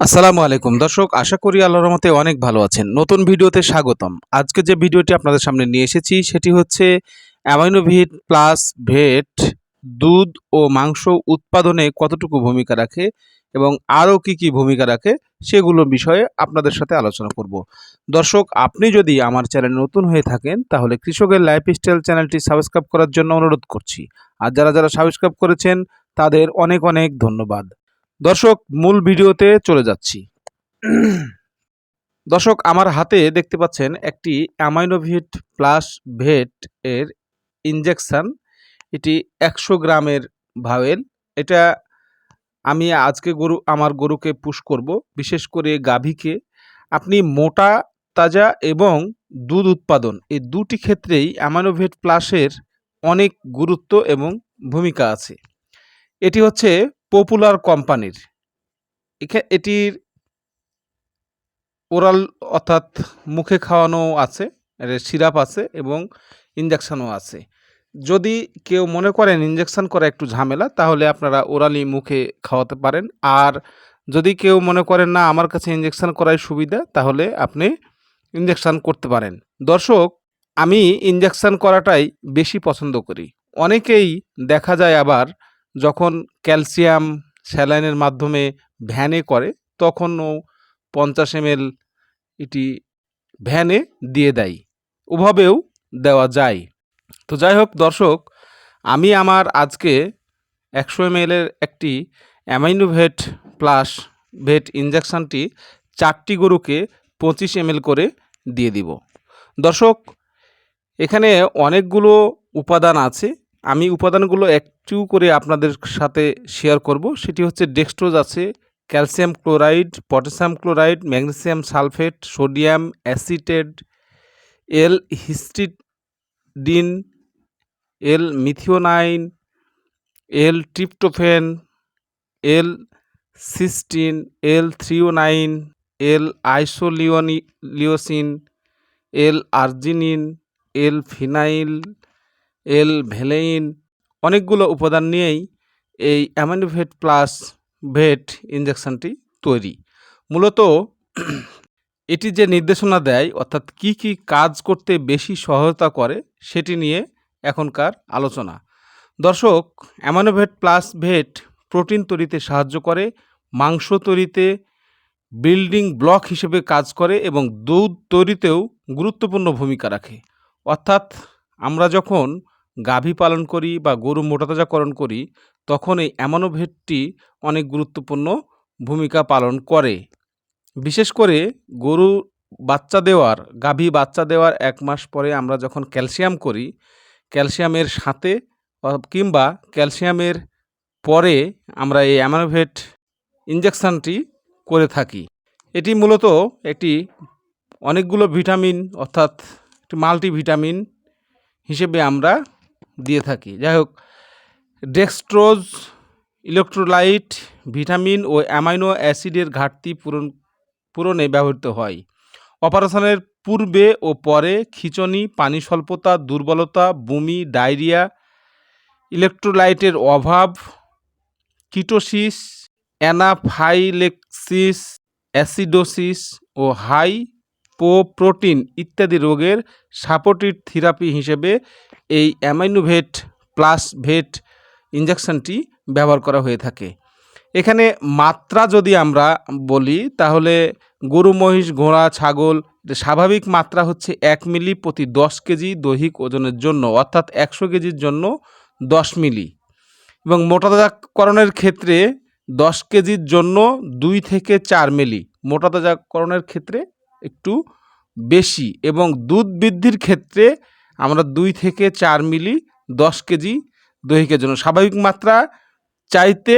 আসসালামু আলাইকুম। দর্শক, আশা করি আল্লাহর রহমতে অনেক ভালো আছেন। নতুন ভিডিওতে স্বাগতম। আজকে যে ভিডিওটি আপনাদের সামনে নিয়ে এসেছি, সেটি হচ্ছে অ্যামাইনোভিট প্লাস ভেট দুধ ও মাংস উৎপাদনে কতটুকু ভূমিকা রাখে এবং আরও কি কি ভূমিকা রাখে সেগুলো বিষয়ে আপনাদের সাথে আলোচনা করব। দর্শক, আপনি যদি আমার চ্যানেল নতুন হয়ে থাকেন, তাহলে কৃষকের লাইফস্টাইল চ্যানেলটি সাবস্ক্রাইব করার জন্য অনুরোধ করছি। আর যারা যারা সাবস্ক্রাইব করেছেন, তাদের অনেক অনেক ধন্যবাদ। দর্শক, মূল ভিডিওতে চলে যাচ্ছি। দর্শক, আমার হাতে দেখতে পাচ্ছেন একটি অ্যামাইনোভিট প্লাস ভেট এর ইনজেকশন এটি একশো গ্রামের ভাওয়েল এটা আমি আজকে গরু, আমার গরুকে পুশ করব, বিশেষ করে গাভীকে। আপনি মোটা, তাজা এবং দুধ উৎপাদন, এই দুটি ক্ষেত্রেই অ্যামাইনোভেট প্লাসের অনেক গুরুত্ব এবং ভূমিকা আছে। এটি হচ্ছে পপুলার কোম্পানির এটির ওরাল অর্থাৎ মুখে খাওয়ানো আছে সিরাপ আছে এবং ইঞ্জেকশনও আছে। যদি কেউ মনে করেন ইঞ্জেকশন করা একটু ঝামেলা, তাহলে আপনারা ওরালি মুখে খাওয়াতে পারেন। আর যদি কেউ মনে করেন, না, আমার কাছে ইঞ্জেকশান করাই সুবিধা তাহলে আপনি ইঞ্জেকশান করতে পারেন। দর্শক, আমি ইঞ্জেকশন করাটাই বেশি পছন্দ করি। অনেকেই দেখা যায় আবার যখন ক্যালসিয়াম স্যালাইনের মাধ্যমে ভ্যানে করে, তখনও পঞ্চাশ এমএল এটি ভ্যানে দিয়ে দেয় ওভাবেও দেওয়া যায়। তো যাই হোক, দর্শক, আমি আমার আজকে একশো এমএলের একটি অ্যামাইনোভেট প্লাস ভেট ইঞ্জেকশনটি চারটি গরুকে পঁচিশ এমএল করে দিয়ে দিব। দর্শক, এখানে অনেকগুলো উপাদান আছে আমি উপাদানগুলো একটু করে আপনাদের সাথে শেয়ার করব। সেটি হচ্ছে ডেক্সট্রোজ আছে calcium chloride potassium chloride magnesium sulphate sodium acetate L histidine L methionine L tryptophan L cystine L threonine L isoleucine leucine L arginine L phenyl L valine অনেকগুলো উপাদান নিয়েই এই অ্যামাইনোভেট প্লাস ভেট ইঞ্জেকশনটি তৈরি। মূলত এটি যে নির্দেশনা দেয়, অর্থাৎ কি কি কাজ করতে বেশি সহায়তা করে, সেটি নিয়ে এখনকার আলোচনা। দর্শক অ্যামানোভেট প্লাস ভেট প্রোটিন তৈরিতে সাহায্য করে, মাংস তৈরিতে বিল্ডিং ব্লক হিসেবে কাজ করে এবং দুধ তৈরিতেও গুরুত্বপূর্ণ ভূমিকা রাখে। অর্থাৎ আমরা যখন গাভী পালন করি বা গরু মোটাতাজাকরণ করি, তখন এই অ্যামানোভেটটি অনেক গুরুত্বপূর্ণ ভূমিকা পালন করে। বিশেষ করে গরু বাচ্চা দেওয়ার, গাভী বাচ্চা দেওয়ার এক মাস পরে আমরা যখন ক্যালসিয়াম করি, ক্যালসিয়ামের সাথে কিংবা ক্যালসিয়ামের পরে আমরা এই অ্যামানোভেট ইঞ্জেকশনটি করে থাকি। এটি মূলত একটি অনেকগুলো ভিটামিন, অর্থাৎ একটি মাল্টিভিটামিন হিসেবে আমরা দিয়ে থাকি। যাই হোক ডেক্সট্রোজ ইলেকট্রোলাইট ভিটামিন ও অ্যামাইনো অ্যাসিডের ঘাটতি পূরণ, পূরণে ব্যবহৃত হয়। অপারেশনের পূর্বে ও পরে খিঁচনি, পানি স্বল্পতা, দুর্বলতা, বমি, ডায়রিয়া ইলেকট্রোলাইটের অভাব কিটোসিস অ্যানাফাইলেক্সিস অ্যাসিডোসিস ও হাই প্রোটিন ইত্যাদি রোগের সাপোর্টিভ থেরাপি হিসেবে এই অ্যামাইনোভেট প্লাস ভেট ইঞ্জেকশনটি ব্যবহার করা হয়ে থাকে। এখানে মাত্রা যদি আমরা বলি, তাহলে গরু, মহিষ, ঘোড়া, ছাগল স্বাভাবিক মাত্রা হচ্ছে এক মিলি প্রতি দশ কেজি দৈহিক ওজনের জন্য, অর্থাৎ একশো কেজির জন্য দশ মিলি। এবং মোটাতাজাকরণের ক্ষেত্রে দশ কেজির জন্য দুই থেকে চার মিলি। মোটাতাজাকরণের ক্ষেত্রে একটু বেশি এবং দুধ বৃদ্ধির ক্ষেত্রে আমরা দুই থেকে চার মিলি দশ কেজি দৈহিকের জন্য। স্বাভাবিক মাত্রা চাইতে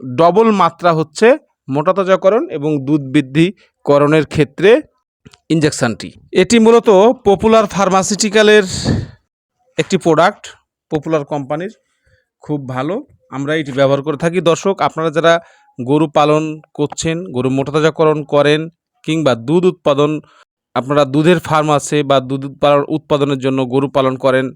ডবল মাত্রা হচ্ছে মোটাতাজাকরণ এবং দুধ বৃদ্ধিকরণের ক্ষেত্রে ইঞ্জেকশনটি এটি মূলত পপুলার ফার্মাসিউটিক্যালের একটি প্রোডাক্ট পপুলার কোম্পানির খুব ভালো। আমরা এটি ব্যবহার করে থাকি। দর্শক, আপনারা যারা গরু পালন করছেন, গরু মোটাতাজাকরণ করেন কিংবা দুধ উৎপাদন আপনারা দুধের ফার্ম আছে বা দুধ উৎপাদন উৎপাদনের জন্য গরু পালন করেন,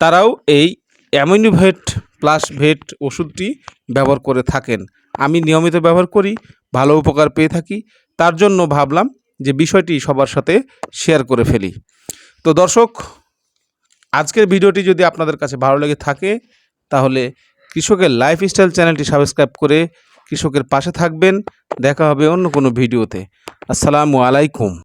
তারাও এই অ্যামিনোভেট প্লাস ভেট ওষুধটি ব্যবহার করে থাকেন। আমি নিয়মিত ব্যবহার করি, ভালো উপকার পেয়ে থাকি, তার জন্য ভাবলাম যে বিষয়টি সবার সাথে শেয়ার করে ফেলি। তো দর্শক, আজকের ভিডিওটি যদি আপনাদের কাছে ভালো লেগে থাকে, তাহলে কৃষকের লাইফস্টাইল চ্যানেলটি সাবস্ক্রাইব করে কৃষকের পাশে থাকবেন। দেখা হবে অন্য কোনো ভিডিওতে। আসসালামু আলাইকুম।